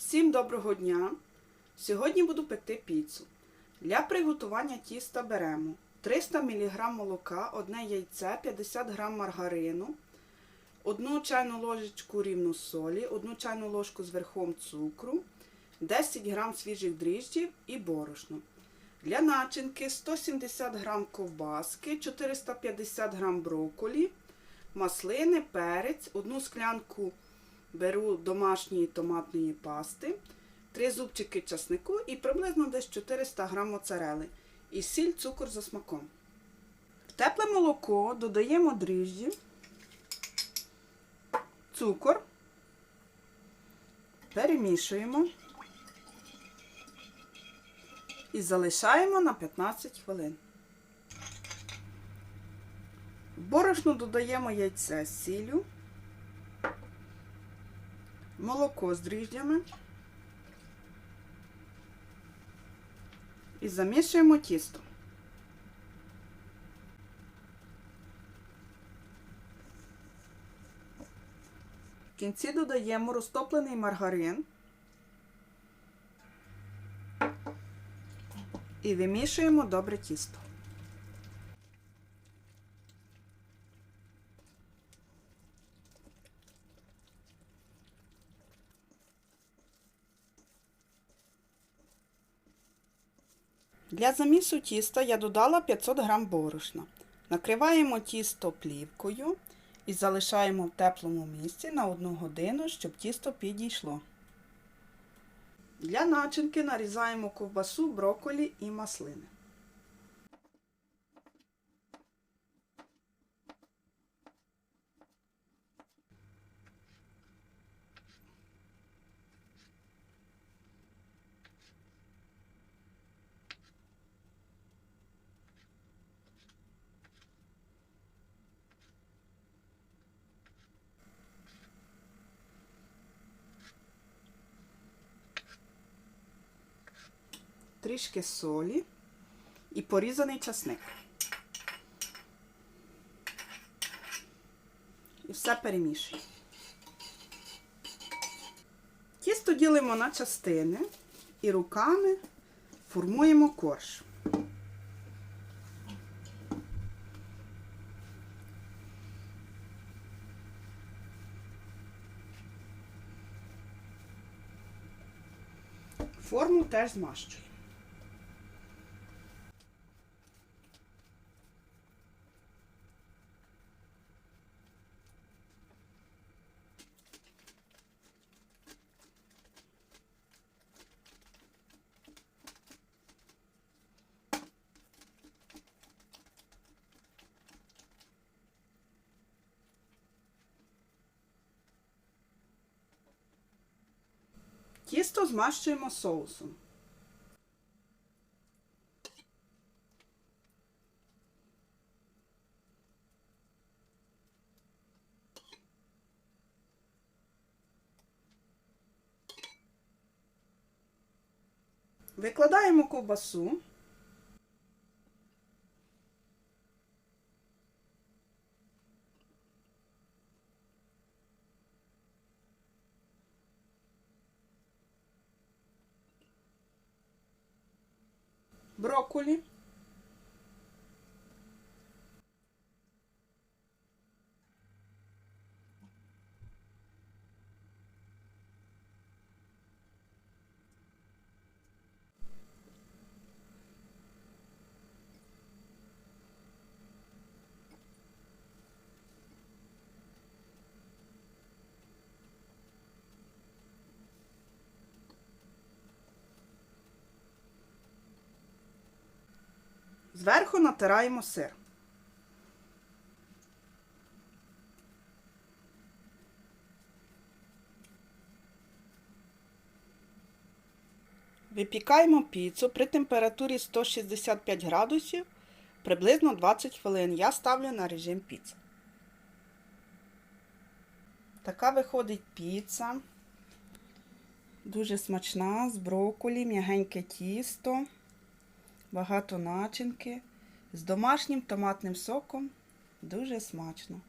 Всім доброго дня! Сьогодні буду пекти піцу. Для приготування тіста беремо 300 мг молока, одне яйце, 50 г маргарину, одну чайну ложечку рівну солі, одну чайну ложку з верхом цукру, 10 г свіжих дріжджів і борошно. Для начинки 170 г ковбаски, 450 г брокколі, маслини, перець, одну склянку беру домашньої томатної пасти, 3 зубчики часнику і приблизно десь 400 г моцарели. І сіль, цукор за смаком. В тепле молоко додаємо дріжджі, цукор, перемішуємо і залишаємо на 15 хвилин. В борошно додаємо яйце з молоко з дріжджями і замішуємо тісто. В кінці додаємо розтоплений маргарин і вимішуємо добре тісто. Для замісу тіста я додала 500 г борошна. Накриваємо тісто плівкою і залишаємо в теплому місці на 1 годину, щоб тісто підійшло. Для начинки нарізаємо ковбасу, брокколі і маслини. Трішки солі і порізаний часник. І все перемішуємо. Тісто ділимо на частини і руками формуємо корж. Форму теж змащуємо. Тісто змащуємо соусом. Викладаємо ковбасу. Брокколі. Зверху натираємо сир. Випікаємо піцу при температурі 165 градусів приблизно 20 хвилин. Я ставлю на режим піца. Така виходить піца. Дуже смачна, з брокколі, м'ягеньке тісто багато начинки з домашнім томатним соком. Дуже смачно.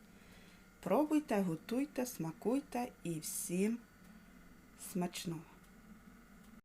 Пробуйте, готуйте, смакуйте і всім смачного!